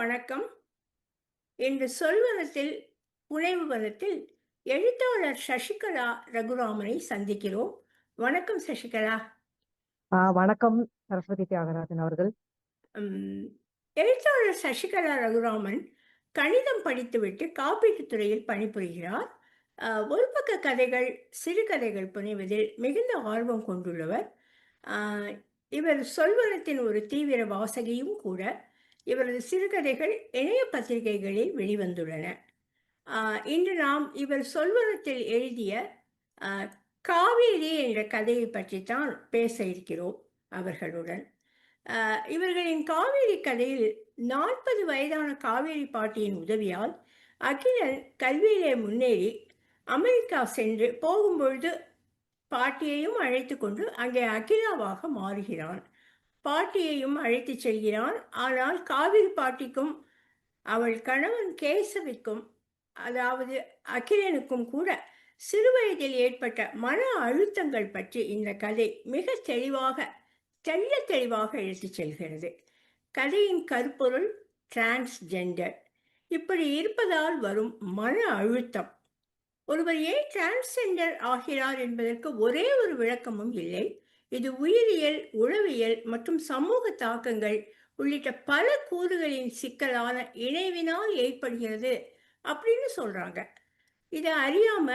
வணக்கம் என்று சொல்வனத்தில் புனைவு வனத்தில் எழுத்தாளர் சசிகலா ரகுராமனை சந்திக்கிறோம். வணக்கம் சசிகலா. வணக்கம் சரஸ்வதி தியாகராஜன் அவர்கள். எழுத்தாளர் சசிகலா ரகுராமன் கணிதம் படித்துவிட்டு காப்பீட்டுத் துறையில் பணிபுரிகிறார். ஒரு பக்க கதைகள் சிறுகதைகள் புனைவதில் மிகுந்த ஆர்வம் கொண்டுள்ளவர். இவர் சொல்வனத்தின் ஒரு தீவிர வாசகியும் கூட இவரது சிறுகதைகள் இணைய பத்திரிகைகளில் வெளிவந்துள்ளன. இன்று நாம் இவர் சொல்வரத்தில் எழுதிய காவேரி என்ற கதையை பற்றித்தான் பேச இருக்கிறோம் அவர்களுடன். இவர்களின் காவேரி கதையில் நாற்பது வயதான காவேரி பாட்டியின் உதவியால் அகிலன் கல்வியிலே முன்னேறி அமெரிக்கா சென்று போகும்பொழுது பாட்டியையும் அழைத்து கொண்டு அங்கே அகிலாவாக மாறுகிறான். பாட்டியையும் அழைத்துச் செல்கிறான். ஆனால் காவிரி பாட்டிக்கும் அவள் கணவன் கேசவிக்கும் அதாவது அகிலனுக்கும் கூட சிறுவயதில் ஏற்பட்ட மன அழுத்தங்கள் பற்றி இந்த கதை மிக தெளிவாக தெள்ள தெளிவாக எடுத்துச் செல்கிறது. கதையின் கருப்பொருள் டிரான்ஸ்ஜெண்டர். இப்படி இருப்பதால் வரும் மன அழுத்தம். ஒருவர் ஏன் டிரான்ஸ்ஜெண்டர் ஆகிறார் என்பதற்கு ஒரே ஒரு விளக்கமும் இல்லை. இது உயிரியல் உளவியல் மற்றும் சமூக தாக்கங்கள் உள்ளிட்ட பல கூறுகளின் சிக்கலான இணைவினால் ஏற்படுகிறது அப்படின்னு சொல்றாங்க. இதை அறியாம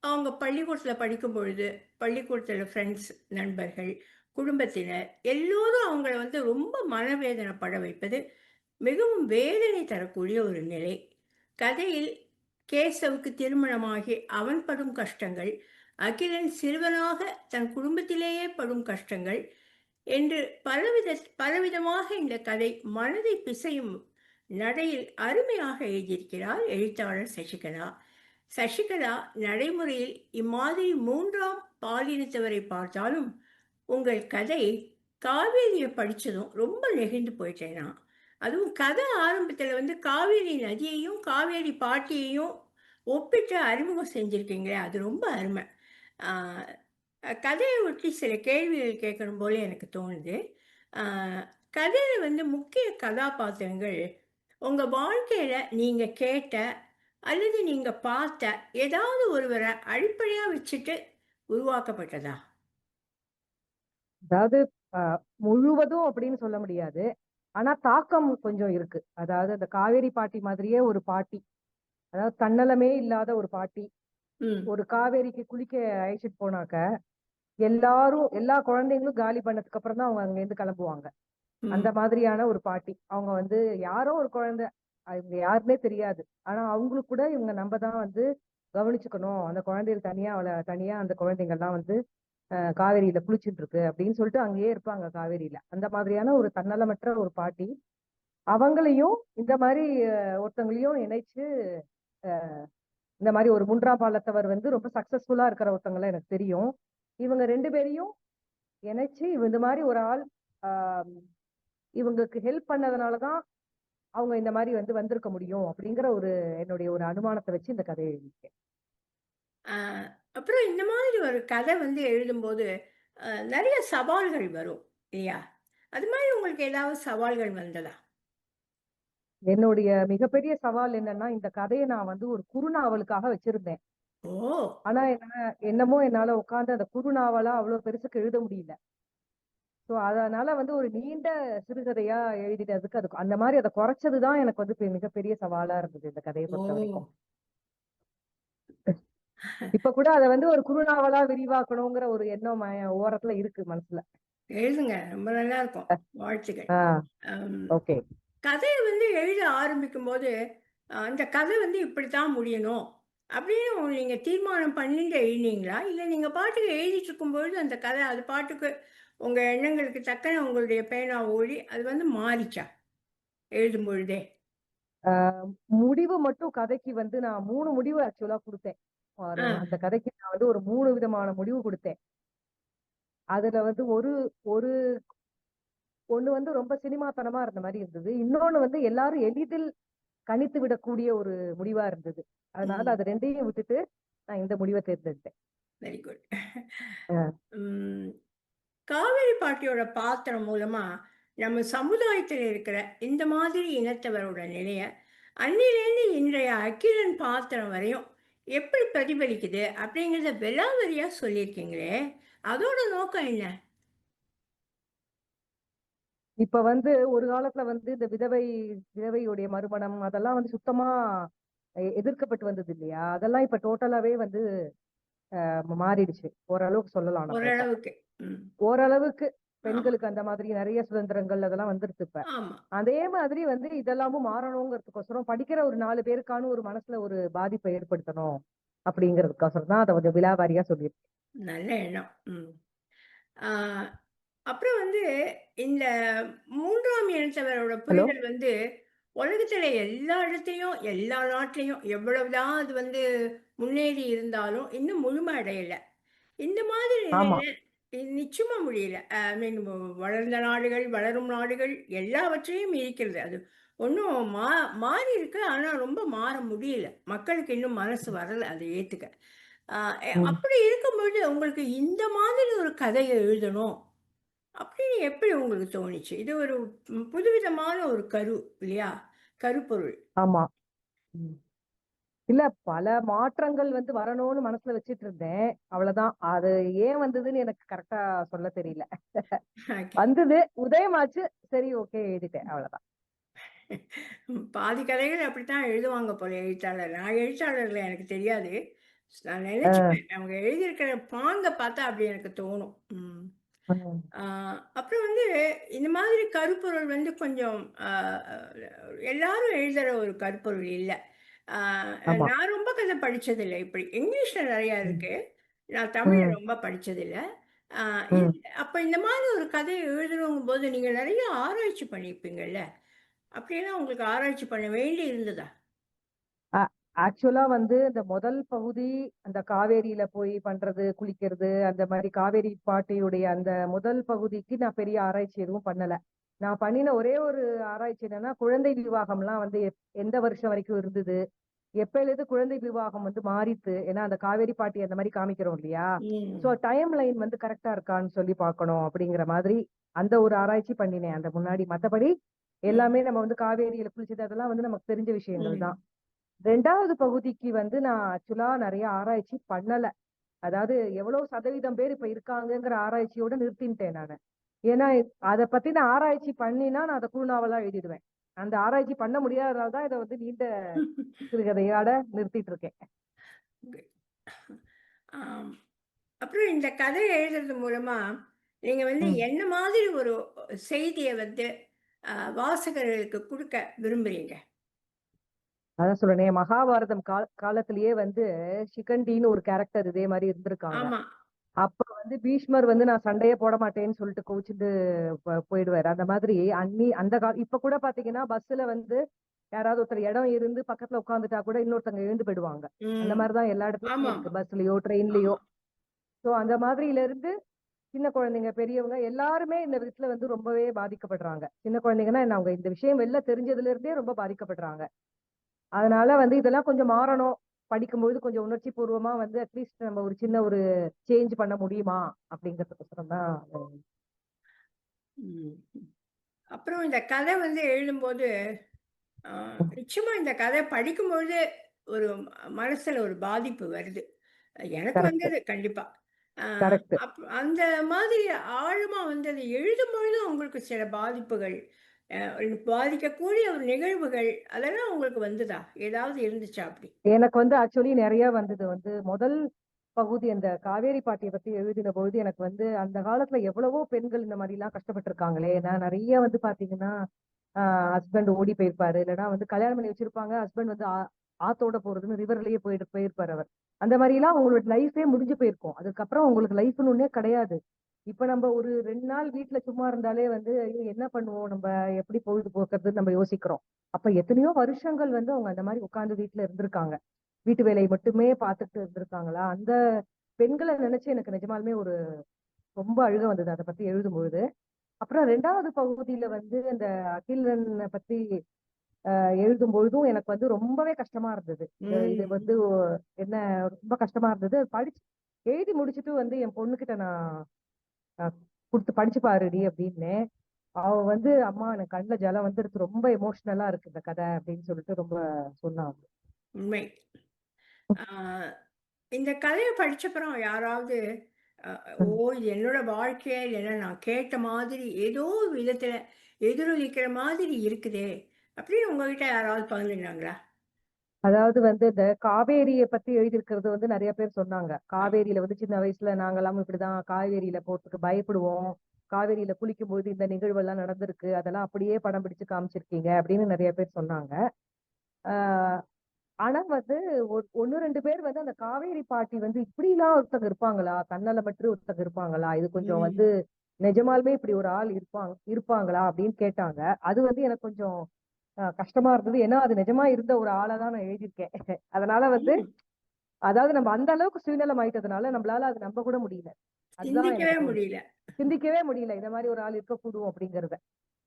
அவங்க பள்ளிக்கூடத்தில் படிக்கும் பொழுது பள்ளிக்கூடத்தில் ஃப்ரெண்ட்ஸ் நண்பர்கள் குடும்பத்தினர் எல்லோரும் அவங்கள வந்து ரொம்ப மனவேதனைப்பட வைப்பது மிகவும் வேதனை தரக்கூடிய ஒரு நிலை. கதையில் கேசவுக்கு திருமணமாகி அவன் படும் கஷ்டங்கள் அகிலன் சிறுவனாக தன் குடும்பத்திலேயே படும் கஷ்டங்கள் என்று பலவித பலவிதமாக இந்த கதை மனதை பிசையும் நடையில் அருமையாக எழுதியிருக்கிறார் எழுத்தாளர் சசிகலா. சசிகலா நடைமுறையில் இம்மாதிரி மூன்றாம் பாலினத்தவரை பார்த்தாலும் உங்கள் கதை காவேரியை படித்ததும் ரொம்ப நெகிழ்ந்து போயிட்டேன் நான் அதுவும் கதை ஆரம்பத்தில் வந்து காவேரி நதியையும் காவேரி பாட்டியையும் ஒப்பிட்டு அறிமுகம் செஞ்சுருக்கீங்களே அது ரொம்ப அருமை. கதையை ஒட்டி சில கேள்விகள் கேட்கணும் போல எனக்கு தோணுது. கதையில் வந்து முக்கிய கதாபாத்திரங்கள் உங்கள் வாழ்க்கையில் நீங்கள் கேட்ட அல்லது நீங்கள் பார்த்த ஏதாவது ஒருவரை அடிப்படையாக வச்சுட்டு உருவாக்கப்பட்டதா? அதாவது முழுவதும் அப்படின்னு சொல்ல முடியாது. ஆனா தாக்கம் கொஞ்சம் இருக்கு. அதாவது அந்த காவேரி பாட்டி மாதிரியே ஒரு பாட்டி. அதாவது தன்னலமே இல்லாத ஒரு பாட்டி. ஒரு காவேரிக்கு குளிக்க அழைச்சிட்டு போனாக்க எல்லாரும் எல்லா குழந்தைங்களும் காலி பண்ணதுக்கு அப்புறம் தான் அவங்க அங்க இருந்து கிளம்புவாங்க அந்த மாதிரியான ஒரு பாட்டி. அவங்க வந்து யாரோ ஒரு குழந்தை அவங்க யாருன்னே தெரியாது. ஆனா அவங்களுக்கு கூட இவங்க நம்ம தான் வந்து கவனிச்சுக்கணும். அந்த குழந்தைகள் தனியா அவளை தனியா அந்த குழந்தைங்க எல்லாம் வந்து காவேரியில குளிச்சுட்டு இருக்கு அப்படின்னு சொல்லிட்டு அங்கேயே இருப்பாங்க காவேரியில. அந்த மாதிரியான ஒரு தன்னலமற்ற ஒரு பாட்டி. அவங்களையும் இந்த மாதிரி அஹ், ஒருத்தங்களையும் இணைச்சு அஹ், இந்த மாதிரி ஒரு மூன்றாம் பாலத்தவர் வந்து ரொம்ப சக்சஸ்ஃபுல்லா இருக்கிற ஒருத்தவங்களாம் எனக்கு தெரியும். இவங்க ரெண்டு பேரையும் இணைச்சு இந்த மாதிரி ஒரு ஆள் இவங்களுக்கு ஹெல்ப் பண்ணதுனாலதான் அவங்க இந்த மாதிரி வந்து வந்திருக்க முடியும் அப்படிங்கிற ஒரு என்னுடைய ஒரு அனுமானத்தை வச்சு இந்த கதையை எழுதியிருக்கேன். அப்புறம் இந்த மாதிரி ஒரு கதை வந்து எழுதும்போது நிறைய சவால்கள் வரும் இல்லையா? அது மாதிரி உங்களுக்கு ஏதாவது சவால்கள் வந்ததா? என்னுடைய மிகப்பெரிய சவால் என்னன்னா இந்த கதையை நான் வந்து ஒரு குறுநாவலுக்காக வச்சிருந்தேன். ஆனா என்ன என்னமோ என்னால உட்கார்ந்து அந்த குறுநாவலா அவ்வளவு பெருசுக்கு எழுத முடியல. சோ அதனால வந்து ஒரு நீண்ட சிறுகதையா எழுதினதுக்கு அதுக்கு அந்த மாதிரி அதை குறைச்சதுதான் எனக்கு வந்து மிகப்பெரிய சவாலா இருந்தது இந்த கதையை பொறுத்த வரைக்கும் இப்ப கூட அதை வந்து ஒரு குறுநாவலா விரிவாக்கணுங்கிற ஒரு எண்ணம் ஓரத்துல இருக்கு மனசுல. எழுதுங்க. ரொம்ப நல்லா இருக்கும். வாழ்த்துக்கள். ஓகே. கதையை வந்து எழுத ஆரம்பிக்கும் போது ஆஹ் அந்த கதை வந்து இப்படித்தான் முடியணும் அப்படின்னு நீங்க தீர்மானம் பண்ணிட்டு எழுதினீங்களா இல்லை நீங்க பாட்டுக்கு எழுதிட்டு இருக்கும்பொழுது அந்த கதை அது பாட்டுக்கு உங்க எண்ணங்களுக்கு தக்கன உங்களுடைய பேனா ஓடி அது வந்து மாறிச்சா எழுதும் பொழுதே முடிவு மட்டும் கதைக்கு வந்து நான் மூணு முடிவு ஆக்சுவலா கொடுத்தேன். அந்த கதைக்கு நான் வந்து ஒரு மூணு விதமான முடிவு கொடுத்தேன். அதுல வந்து ஒரு ஒரு ஒண்ணு வந்து ரொம்ப சினிமாத்தனமா இருந்த மாதிரி இருந்தது. இன்னொன்னு வந்து எல்லாரும் எளிதில் கணித்து விடக்கூடிய ஒரு முடிவா இருந்தது. அதனால. அது ரெண்டையும் விட்டுட்டு நான் இந்த முடிவை தேர்ந்தெடுத்தேன். Very good. காவேரி பாட்டியோட பாத்திரம் மூலமா நம்ம சமுதாயத்தில் இருக்கிற இந்த மாதிரி இனத்தவரோட நிலைய அன்னிலேருந்து இன்றைய அக்கிரன் பாத்திரம் வரையும் எப்படி பிரதிபலிக்குது அப்படிங்கிறத விலாவரியா சொல்லியிருக்கீங்களே. அதோட நோக்கம் என்ன? இப்ப வந்து ஒரு காலத்துல வந்து இந்த விதவை விதவையுடைய மறுமணம் அதெல்லாம் வந்து சுத்தமா எதிர்க்கப்பட்டு வந்தது இல்லையா? அதெல்லாம் இப்ப டோட்டலாவே வந்து மாறிடுச்சு. ஓரளவுக்கு சொல்லலாம். ஓரளவுக்கு. ஓரளவுக்கு பெண்களுக்கு அந்த மாதிரி நிறைய சுதந்திரங்கள் அதெல்லாம் வந்துருச்சு இப்ப. அதே மாதிரி வந்து இதெல்லாமும் மாறணுங்கிறதுக்கோசரம் படிக்கிற ஒரு நாலு பேருக்கான ஒரு மனசுல ஒரு பாதிப்பை ஏற்படுத்தணும் அப்படிங்கிறதுக்கோசரம் தான் அதை கொஞ்சம் விலாவாரியா சொல்லியிருக்கேன். நல்ல எண்ணம். அப்புறம் வந்து இந்த மூன்றாம் இனத்தவரோட ஹலோ? புரிதல் வந்து உலகத்துல எல்லா இடத்துலையும் எல்லா நாட்டிலையும் எவ்வளவுதான் அது வந்து முன்னேறி இருந்தாலும் இன்னும் முழுமை அடையல. இந்த மாதிரி ஆமா. நிலையில இது நிச்சயமா முடியல. ஐ மீன் வளர்ந்த நாடுகள் வளரும் நாடுகள் எல்லாவற்றையும் இருக்கிறது அது ஒன்றும் மா மாறி இருக்கு ஆனால் ரொம்ப மாற முடியல. மக்களுக்கு இன்னும் மனசு வரல அதை ஏற்றுக்க ம். அப்படி இருக்கும்பொழுது உங்களுக்கு இந்த மாதிரி ஒரு கதையை எழுதணும். அப்படின்னு எப்படி உங்களுக்கு தோணுச்சு? இது ஒரு புதுவிதமான ஒரு கரு இல்லையா? கருப்பொருள். ஆமா. இல்ல பல மாற்றங்கள் வந்து வரணும்னு மனசுல வச்சிட்டு இருந்தேன். அவ்வளவுதான். அது ஏன் வந்ததுன்னு எனக்கு கரெக்டா சொல்ல தெரியல. வந்தது. உதயமாச்சு. சரி ஓகே எழுதிட்டேன். அவ்வளவுதான். பாதி கதைகள் அப்படித்தான் எழுதுவாங்க போல எழுத்தாளர். நான் எழுத்தாளர்ல எனக்கு தெரியாது. நான் அஹ் நினைச்சுப்பேன். அவங்க எழுதியிருக்கிற பாங்க பார்த்தா அப்படி எனக்கு தோணும். ம். அப்புறம் வந்து இந்த மாதிரி கருப்பொருள் வந்து கொஞ்சம் ஆஹ் எல்லாரும் எழுதுற ஒரு கருப்பொருள் இல்லை ஆமா நான் ரொம்ப கதை படிச்சதில்லை இப்படி இங்கிலீஷ்ல நிறைய. இருக்கு நான் தமிழ்ல உம். ரொம்ப படிச்சதில்லை. இந்த- அப்ப இந்த மாதிரி ஒரு கதையை எழுதணும் போது நீங்க நிறைய ஆராய்ச்சி பண்ணியிருப்பீங்கல்ல அப்படியெல்லாம் உங்களுக்கு ஆராய்ச்சி பண்ண வேண்டி இருந்ததா ஆக்சுவலா வந்து இந்த முதல் பகுதி அந்த காவேரியில போய் பண்றது குளிக்கிறது அந்த மாதிரி காவேரி பாட்டியுடைய அந்த முதல் பகுதிக்கு நான் பெரிய ஆராய்ச்சி எதுவும் பண்ணல. நான் பண்ணின ஒரே ஒரு ஆராய்ச்சி என்னன்னா குழந்தை விவாகம்லாம் வந்து எந்த வருஷம் வரைக்கும் இருந்தது? எப்பயிலிருந்து குழந்தை விவாகம் வந்து மாறித்து? ஏன்னா அந்த காவேரி பாட்டி அந்த மாதிரி காமிக்கிறோம் இல்லையா? சோ டைம் லைன் வந்து கரெக்டா இருக்கான்னு சொல்லி பார்க்கணும் அப்படிங்கிற மாதிரி அந்த ஒரு ஆராய்ச்சி பண்ணினேன். அந்த முன்னாடி மத்தபடி எல்லாமே நம்ம வந்து காவேரியில குளிச்சது அதெல்லாம் வந்து நமக்கு தெரிஞ்ச விஷயங்கள் தான். ரெண்டாவது பகுதிக்கு வந்து நான் ஆக்சுவலா நிறைய ஆராய்ச்சி பண்ணல அதாவது எவ்வளவு சதவீதம் பேர் இப்ப இருக்காங்கங்கிற ஆராய்ச்சியோட நிறுத்தின்ட்டேன் நான் ஏன்னா அதை பத்தி நான் ஆராய்ச்சி பண்ணினா நான் அதை குழுநாவலா எழுதிடுவேன் அந்த ஆராய்ச்சி பண்ண முடியாதனால தான் இதை வந்து நீண்ட சிறுகதையோட நிறுத்திட்டு இருக்கேன். அப்புறம் இந்த கதை எழுதுறது மூலமா நீங்க வந்து. என்ன மாதிரி ஒரு செய்தியை வந்து வாசகர்களுக்கு கொடுக்க விரும்புறீங்க அதான் சொல்றேன் மகாபாரதம் கால காலத்திலேயே வந்து சிகண்டின்னு ஒரு கேரக்டர் இதே மாதிரி இருந்திருக்காங்க. அப்ப வந்து பீஷ்மர் வந்து நான் சண்டையே போட மாட்டேன்னு சொல்லிட்டு கோவிச்சுட்டு போ- போயிடுவாரு. அந்த மாதிரி அன்னி அந்த கால இப்ப கூட பாத்தீங்கன்னா பஸ்ல வந்து யாராவது ஒருத்தர் இடம் இருந்து பக்கத்துல உட்காந்துட்டா கூட இன்னொருத்தங்க எழுந்து போயிடுவாங்க. அந்த மாதிரிதான் எல்லா இடத்துலயும் இருக்கு. பஸ்லயோ ட்ரெயின்லயோ. சோ அந்த மாதிரில இருந்து சின்ன குழந்தைங்க பெரியவங்க எல்லாருமே இந்த விதத்துல வந்து ரொம்பவே பாதிக்கப்படுறாங்க. சின்ன குழந்தைங்கன்னா என்ன அவங்க இந்த விஷயம் வெளில தெரிஞ்சதுல இருந்தே ரொம்ப பாதிக்கப்படுறாங்க. அதனால வந்து இதெல்லாம் கொஞ்சம் மாறணும். படிக்கும்போது கொஞ்சம் உணர்ச்சி பூர்வமா வந்து அட்லீஸ்ட் நம்ம ஒரு சின்ன ஒரு சேஞ்ச் பண்ண முடியுமா? அப்படிங்கிறதுக்கோசரம் தான். அப்புறம் இந்த கதை வந்து எழுதும்போது ஆஹ், நிச்சயமா இந்த கதை படிக்கும்பொழுது ஒரு மனசுல ஒரு பாதிப்பு வருது. எனக்கு வந்தது கண்டிப்பா. அந்த மாதிரி ஆழமா வந்து அதை எழுதும் பொழுது உங்களுக்கு சில பாதிப்புகள் பாதிக்கக்கூடிய ஒரு நிகழ்வுகள் அதெல்லாம் உங்களுக்கு வந்ததா? ஏதாவது இருந்துச்சா அப்படி? எனக்கு வந்து ஆக்சுவலி நிறைய வந்தது. வந்து முதல் பகுதி அந்த காவேரி பாட்டியை பத்தி எழுதின பொழுது எனக்கு வந்து அந்த காலத்துல எவ்வளவோ பெண்கள் இந்த மாதிரி எல்லாம் கஷ்டப்பட்டிருக்காங்களே. நான் நிறைய வந்து பாத்தீங்கன்னா ஹஸ்பண்ட் ஓடி போயிருப்பாரு. இல்லைன்னா வந்து கல்யாணம் பண்ணி வச்சிருப்பாங்க. ஹஸ்பண்ட் வந்து ஆ- ஆத்தோட போறதுன்னு ரிவர்லயே போயிட்டு போயிருப்பாரு அவர். அந்த மாதிரி எல்லாம் அவங்களோட லைஃபே முடிஞ்சு போயிருக்கும். அதுக்கப்புறம் உங்களுக்கு லைஃப்னு ஒன்னே கிடையாது. இப்ப நம்ம ஒரு ரெண்டு நாள் வீட்ல சும்மா இருந்தாலே வந்து ஐயோ என்ன பண்ணுவோம்? நம்ம எப்படி பொழுது போக்குறதுன்னு நம்ம யோசிக்கிறோம். அப்ப எத்தனையோ வருஷங்கள் வந்து அவங்க அந்த மாதிரி உட்கார்ந்து வீட்ல இருந்திருக்காங்க. வீட்டு வேலையை மட்டுமே பார்த்துட்டு இருந்திருக்காங்களா? அந்த பெண்களை நினைச்சு எனக்கு நிஜமாலுமே ஒரு ரொம்ப அழுக வந்தது. அதை பத்தி எழுதும்பொழுது அப்புறம் ரெண்டாவது பகுதியில வந்து அந்த அகிலன் பத்தி எழுதும் பொழுதும் எனக்கு வந்து ரொம்பவே கஷ்டமா இருந்தது. இது வந்து என்ன ரொம்ப கஷ்டமா இருந்தது. படிச்சு எழுதி முடிச்சுட்டு வந்து என் பொண்ணுகிட்ட நான் கொடுத்து படிச்சு பாருடி அப்படின்னு. அவ வந்து அம்மா எனக்கு கண்ணுல ஜலம் வந்துருச்சு ரொம்ப எமோஷனலா இருக்கு இந்த கதை அப்படின்னு சொல்லிட்டு ரொம்ப சொன்னாங்க. உண்மை. ஆ, இந்த கதையை படிச்சப்புறம் யாராவது அ, ஓ இது என்னோட வாழ்க்கையே இல்லைன்னா நான் கேட்ட மாதிரி ஏதோ ஒரு விதத்துல எதிரொலிக்கிற மாதிரி இருக்குதே அப்படின்னு உங்ககிட்ட யாராவது பகிர்ந்துனாங்களா அதாவது வந்து இந்த காவேரியை பத்தி எழுதியிருக்கிறது வந்து நிறைய பேர் சொன்னாங்க. காவேரியில வந்து சின்ன வயசுல நாங்கெல்லாம் இப்படிதான் காவேரியில போறதுக்கு பயப்படுவோம். காவேரியில குளிக்கும் போது இந்த நிகழ்வெல்லாம் நடந்திருக்கு. அதெல்லாம் அப்படியே படம் பிடிச்சு காமிச்சிருக்கீங்க அப்படின்னு நிறைய பேர் சொன்னாங்க. ஆஹ் ஆனா வந்து ஒ- ஒண்ணு ரெண்டு பேர் வந்து அந்த காவேரி பாட்டி வந்து இப்படிலாம் ஒருத்தங்க இருப்பாங்களா? தன்னலமற்று ஒருத்தங்க இருப்பாங்களா? இது கொஞ்சம். வந்து நிஜமாலுமே இப்படி ஒரு ஆள் இருப்பாங்க இருப்பாங்களா அப்படின்னு கேட்டாங்க. அது வந்து எனக்கு கொஞ்சம் கஷ்டமா இருந்தது. ஏன்னா அது நிஜமா இருந்த ஒரு ஆளை தான் நான் எழுதியிருக்கேன். அதனால வந்து. அதாவது நம்ம அந்த அளவுக்கு சுயநலம் ஆயிட்டதுனால நம்மளால அது நம்ப கூட முடியல. சிந்திக்கவே முடியல. சிந்திக்கவே முடியல. இந்த மாதிரி ஒரு ஆள் இருக்கக்கூடும் அப்படிங்கறத.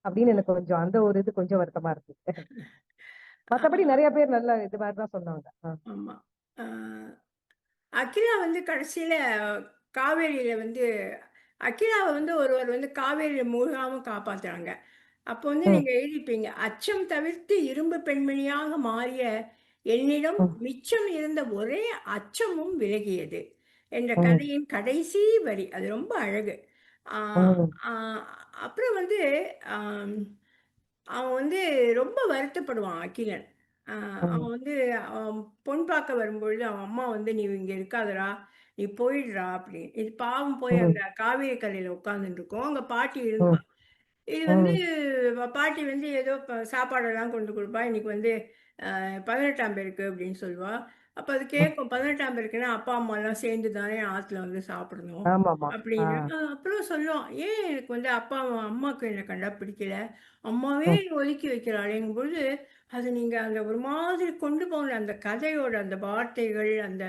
அப்படின்னு எனக்கு கொஞ்சம் அந்த ஒரு இது கொஞ்சம் வருத்தமா இருக்கு. மத்தபடி நிறைய பேர் நல்ல இது மாதிரி தான் சொன்னாங்க. ஆமா. அகிலா வந்து கடைசியில காவேரியில வந்து அகிலாவை வந்து ஒருவர் வந்து காவேரியில மூழ்காம காப்பாத்துறாங்க. அப்போ வந்து ம். நீங்க எழுதிப்பீங்க அச்சம் தவிர்த்து இரும்பு பெண்மணியாக மாறிய என்னிடம் ம். மிச்சம் இருந்த ஒரே அச்சமும் விலகியது என்ற ம். கதையின் கடைசி வரி அது ரொம்ப அழகு ஆ, ம். ஆ, அப்புறம் வந்து ஆம், அவன் வந்து ரொம்ப வருத்தப்படுவான் அகிலன் ஆஹ் ம். அவன் வந்து அவன் பொன் பார்க்க வரும்பொழுது அவன் அம்மா வந்து நீ இங்க இருக்காதடா நீ போயிடுறா அப்படின்னு இது பாவம் போய் ம். அந்த காவேரி கரையில உட்காந்துட்டு இருக்கோம் அங்க பாட்டி ம். இருந்தா இது வந்து ம். பாட்டி வந்து ஏதோ ப- சாப்பாடெல்லாம் கொண்டு கொடுப்பா. இன்னைக்கு வந்து ஆஹ், பதினெட்டாம் பேருக்கு அப்படின்னு சொல்லுவா. அப்ப அது. கேட்கும் பதினெட்டாம் பேருக்குன்னா அப்பா அம்மா எல்லாம் சேர்ந்து தானே ஆத்துல வந்து சாப்பிடணும் ஆமாமா ஆ. அப்படின்னு. அப்புறம் சொல்லுவோம் ஏன் எனக்கு வந்து அப்பா அம்மா- அம்மாவுக்கு என்னை கண்டா பிடிக்கல? அம்மாவே ஒதுக்கி வைக்கிறாளேங்கும் பொழுது அது நீங்க அந்த ஒரு மாதிரி கொண்டு போன அந்த கதையோட அந்த வார்த்தைகள் அந்த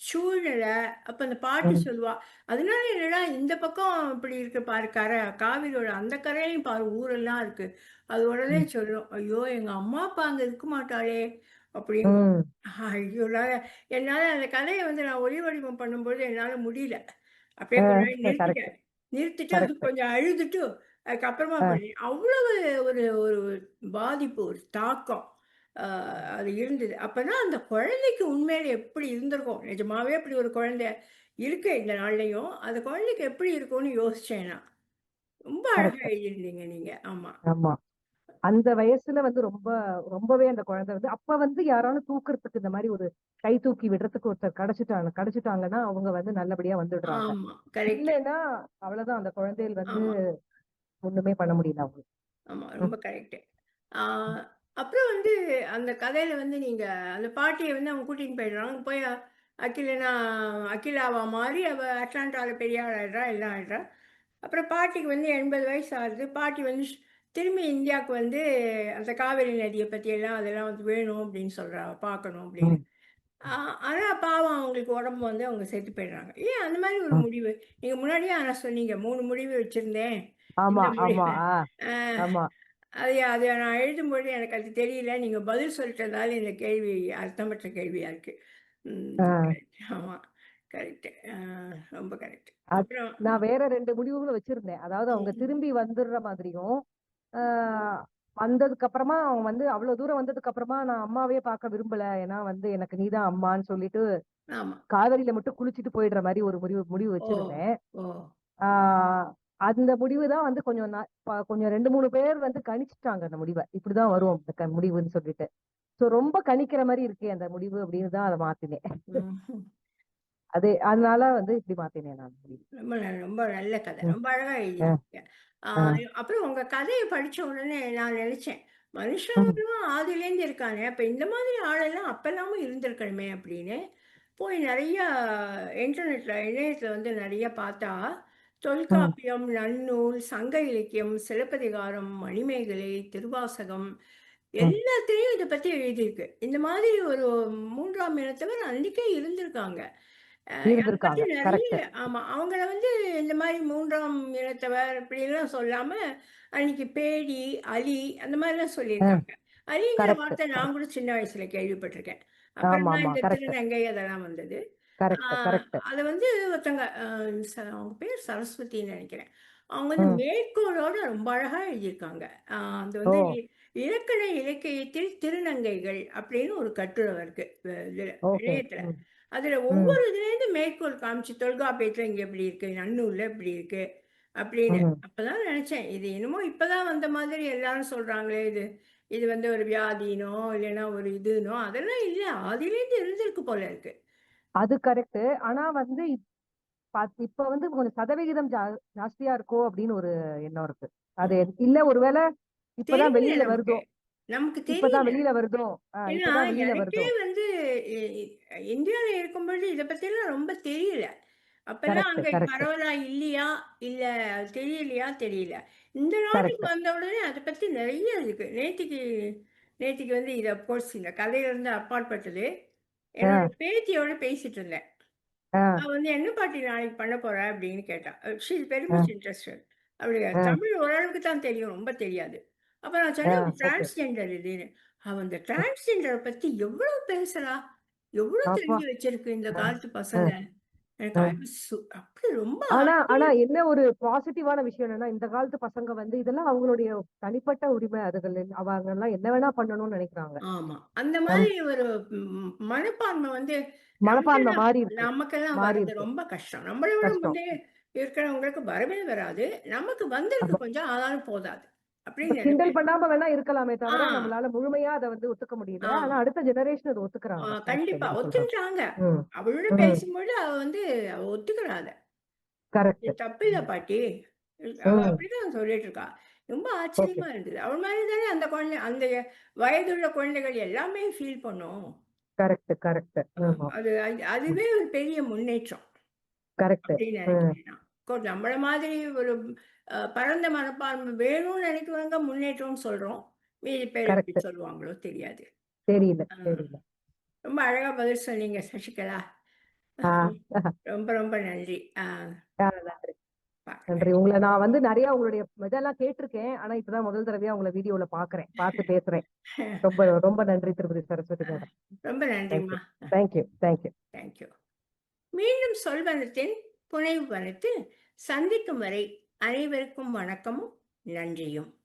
சூழ்நிலை. அப்ப அந்த பாட்டி. சொல்லுவா. அதனால என்னடா இந்த பக்கம் இப்படி இருக்கு பாரு கரை காவிரியோட அந்த கரையிலையும் பாரு ஊரெல்லாம் இருக்கு. அது உடனே. சொல்லும் ஐயோ எங்க அம்மா அப்பா அங்க இருக்க மாட்டாளே அப்படின்னு. ஐயோ என்னால அந்த கதையை வந்து நான் ஒளி வடிவம் பண்ணும்போது என்னால முடியல. அப்படியே நிறுத்திட்டேன். நிறுத்திட்டு கரெக்ட். கொஞ்சம் அழுதுட்டு அதுக்கப்புறமா. பண்ணி அவ்வளவு ஒரு ஒரு பாதிப்பு ஒரு தாக்கம் ஆஹ் அது இருந்தது. அப்பதான் அந்த குழந்தைக்கு உண்மையில எப்படி இருந்திருக்கும்? நிஜமாவே அப்படி ஒரு குழந்தை இருக்கு இந்த நாள்லயும். அந்த குழந்தைக்கு எப்படி இருக்கும்னு யோசிச்சேன் நான். ரொம்ப அழகா கரெக்ட் எழுதியிருந்தீங்க நீங்க. ஆமா. ஆமா. அந்த வயசுல வந்து ரொம்ப ரொம்பவே அந்த குழந்தை வந்து அப்ப வந்து யாராலும் தூக்குறதுக்கு இந்த மாதிரி ஒரு கை தூக்கி விடுறதுக்கு ஒருத்தர் கிடைச்சிட்டாங்க கிடைச்சிட்டாங்கன்னா அவங்க வந்து நல்லபடியா வந்துடுறாங்க. ஆமா. கரெக்ட். இல்லைன்னா அவ்வளவுதான். அந்த குழந்தைகள் வந்து ஆமா. ஒண்ணுமே பண்ண முடியல அவங்க ஆமா. ரொம்ப கரெக்ட் அப்புறம் வந்து அந்த கதையில வந்து நீங்க அந்த பாட்டியை வந்து அவங்க கூட்டின்னு போயிடுறாங்க. போய் அகிலனா அகிலாவா மாறி அவ அட்லாண்டாவில் பெரிய ஆள் ஆயிடுறா எல்லாம் ஆயிடுறா. அப்புறம் பாட்டிக்கு வந்து எண்பது வயசு ஆகுது. பாட்டி வந்து திரும்பி இந்தியாவுக்கு வந்து அந்த காவேரி நதியை பத்தி எல்லாம் அதெல்லாம் வந்து வேணும் அப்படின்னு சொல்றா பார்க்கணும் அப்படின்னு. ம். ஆ- ஆனா பாவம் அவங்களுக்கு உடம்பு வந்து அவங்க செத்து போயிடுறாங்க. ஏன் அந்த மாதிரி ஒரு. முடிவு? நீங்க முன்னாடியே ஆனா சொன்னீங்க மூணு முடிவு வச்சிருந்தேன். ஆமா இந்த ஆமா. ஆ, ஆமா. அது அது நான் எழுதும்போது எனக்கு அது தெரியல. நீங்க பதில் சொல்லிட்டதால இந்த கேள்வி அர்த்தமற்ற கேள்வியா இருக்கு. ஆ. correct. ஆமா கரெக்ட். ரொம்ப கரெக்ட். அது- அப்புறம் நான் வேற ரெண்டு முடிவுகளும் வச்சிருந்தேன். அதாவது அவங்க ம், திரும்பி வந்துடுற மாதிரியும் ஆஹ் வந்ததுக்கு அப்புறமா அவங்க வந்து அவ்வளவு தூரம் வந்ததுக்கு அப்புறமா நான் அம்மாவே பார்க்க விரும்பல. ஏன்னா வந்து எனக்கு நீதான் அம்மான்னு சொல்லிட்டு ஆமா. காவேரியில மட்டும் குளிச்சுட்டு போயிடுற மாதிரி ஒரு முடிவு முடிவு ஓ வச்சிருந்தேன். ஓ. ஆஹ் அந்த முடிவு தான் வந்து கொஞ்சம் கொஞ்சம் ரெண்டு மூணு பேர் வந்து கணிச்சிட்டாங்க அந்த முடிவை. இப்படிதான் வரும் அந்த முடிவுன்னு சொல்லிட்டு. சோ ரொம்ப கணிக்கிற மாதிரி இருக்கே அந்த முடிவு அப்படின்னு தான் அதை மாத்தினேன். அது அதனால வந்து இப்படி மாத்தினேன் நான் ரொம்ப ரொம்ப நல்ல கதை. ரொம்ப அழகா எழுதியிருக்கீங்க. அப்புறம் உங்க கதையை படிச்ச உடனே நான் நினைச்சேன் ம், மனுஷங்களும் ஆதியிலேருந்து இருக்கானே அப்ப இந்த மாதிரி ஆளெல்லாம் அப்பெல்லாமும் இருந்திருக்கணுமே அப்படின்னு போய் நிறைய இன்டர்நெட்ல இணையத்துல வந்து நிறைய பார்த்தா தொல்காப்பியம் நன்னூல் சங்க இலக்கியம் சிலப்பதிகாரம் மணிமேகலை திருவாசகம் ம். எல்லாத்தையும் இதை பத்தி எழுதியிருக்கு. இந்த மாதிரி ஒரு மூன்றாம் இனத்தவர் அன்னைக்கே இருந்திருக்காங்க. ஆமா அவங்கள வந்து இந்த மாதிரி மூன்றாம் இனத்தவர் இப்படிலாம் சொல்லாம அன்னைக்கு பேடி அலி அந்த மாதிரிலாம் சொல்லியிருக்காங்க. அலிங்கிற வார்த்தை நான் கூட சின்ன வயசுல கேள்விப்பட்டிருக்கேன். அப்புறம் இந்த திருநங்கை அதெல்லாம் வந்தது. அதை வந்து ஒருத்தங்க அவங்க பேர் சரஸ்வதின்னு நினைக்கிறேன் அவங்க வந்து. மேற்கோளோட ரொம்ப அழகா எழுதியிருக்காங்க. அது! வந்து இலக்கண இலக்கியத்தில் திருநங்கைகள் அப்படின்னு ஒரு கட்டுரை இருக்கு. இதுல. ம். அதுல. ஒவ்வொரு இதுலேருந்து மேற்கோள் காமிச்சு தொல்காப்பியத்துல இங்க இப்படி இருக்கு, நன்னூல்ல இப்படி இருக்கு அப்படின்னு. அப்பதான் நெனச்சேன், இது என்னமோ இப்பதான் வந்த மாதிரி எல்லாரும் சொல்றாங்களே இது இது வந்து ஒரு வியாதினோ, இல்லைன்னா ஒரு இதுனோ அதெல்லாம் இல்ல. ஆதியிலேருந்து இருந்திருக்கு போல இருக்கு. அது கரெக்ட்டு. ஆனா வந்து இப்ப வந்து கொஞ்சம் சதவிகிதம் ஜாஸ்தியா இருக்கோ அப்படின்னு ஒரு எண்ணம் இருக்கு. அது. இல்ல ஒருவேள இப்பதான் வெளியில. வருதோ! நமக்கு இப்பதான். வெளியில வருதோ! வெளியில வருதோ! வந்து இ இ இந்தியால இருக்கும்பொழுது இத பத்திலாம் ரொம்ப தெரியல. கரெக்ட், அங்க கரெக்ட், பரவலா இல்லையா? இல்ல தெரியலையா? தெரியல. இந்த நாட்டுக்கு கரெக்ட். வந்த உடனே அத பத்தி நெறைய இருக்கு. நேத்திக்கு நேத்திக்கு வந்து இது அஃப்கோர்ஸ் இந்த கதையிலிருந்து அப்பாற்பட்டது. என்னோட பேத்தியோட பேசிட்டு இருந்தேன். ஆ, அவ வந்து "என்ன பாட்டி நாளைக்கு பண்ண போற?" அப்படின்னு கேட்டா. She is very much interested. ஆ, தமிழ் ஓரளவுக்கு தான் தெரியும். ரொம்ப தெரியாது. அப்ப நான் சொன்னேன். டிரான்ஸ்ஜெண்டர் இதுன்னு. அவ அந்த. டிரான்ஸ்ஜெண்டர பத்தி எவ்வளவு பேசுறா? எவ்வளோ அப்பா! தெரிஞ்சு வச்சிருக்கு இந்த காலத்து பசங்க. எனக்கு சு ரொம்ப ஆனா ஆனா ஆச்சரியம். என்ன ஒரு பாசிட்டிவான விஷயம் என்னன்னா, இந்த காலத்து பசங்க வந்து இதெல்லாம் அவங்களுடைய தனிப்பட்ட உரிமை. அதுகள் அவங்கலாம் என்ன வேணா பண்ணணும்னு நெனைக்கிறாங்க. ஆமா. அந்த மாதிரி ஒரு ம் மனப்பான்மை வந்து மனப்பான்மை நமக்கெல்லாம் மாறி இருக்கு. நமக்கெல்லாம் மாறி வர்றது இருக்கு. ரொம்ப கஷ்டம். நம்மள விட கஷ்டம். இருக்கிறவங்களுக்கு வரவே வராது. நமக்கு வந்திருக்கு ஆமா. கொஞ்சம் ஆனாலும் போதாது. கிண்டல். பண்ணாம வேணா இருக்கலாமே தவிர, நம்மளால முழுமையா அத வந்து ஒத்துக்க முடியல. ஆனா. அடுத்த ஜெனரேஷன் அத ஒத்துக்குறாங்க. கண்டிப்பா. ஒத்துக்கிட்டாங்க. அவளோட ம். பேசும்பொழுது அவ வந்து அவ ஒத்துக்கிறா அத. கரெக்ட். இது தப்பில்ல ம். பாட்டி. அப்படிதான் சொல்லிட்டு இருக்கா. ரொம்ப. ஆச்சரியமா இருந்தது. அவள் மாரி தானே அந்த குழந்தை அந்த வயதுள்ள குழந்தைகள் எல்லாமே ஃபீல் பண்ணும். Correct, correct. அது. அதுவே ஒரு பெரிய முன்னேற்றம் கரெக்ட். நம்மள மாதிரி ஒரு பரந்த மனப்பான்மை வேணும்னு நினைக்கிறவங்க முன்னேற்றம்னு சொல்றோம். மீதி பேர் எப்படி. சொல்லுவாங்களோ தெரியாது. தெரியல, தெரியல. ரொம்ப அழகா பதில் சொன்னீங்க சசிகலா. ரொம்ப ரொம்ப நன்றி. நன்றி. உங்கள நான் வந்து நெறைய உங்களுடைய இதெல்லாம் கேட்டுருக்கேன். ஆனா இப்பதான் முதல் தடவையா உங்கள வீடியோல பார்க்குறேன். பார்த்து பேசுறேன். ரொம்ப ரொம்ப நன்றி திருமதி சரஸ்வதி மேடம். ரொம்ப தேங்க் யூ. நன்றிம்மா. Thank you. Thank you. Thank you. மீண்டும் சொல்வனத்தின் புனைவு வனத்தில் சந்திக்கும் வரை அனைவருக்கும் வணக்கமும் நன்றியும்.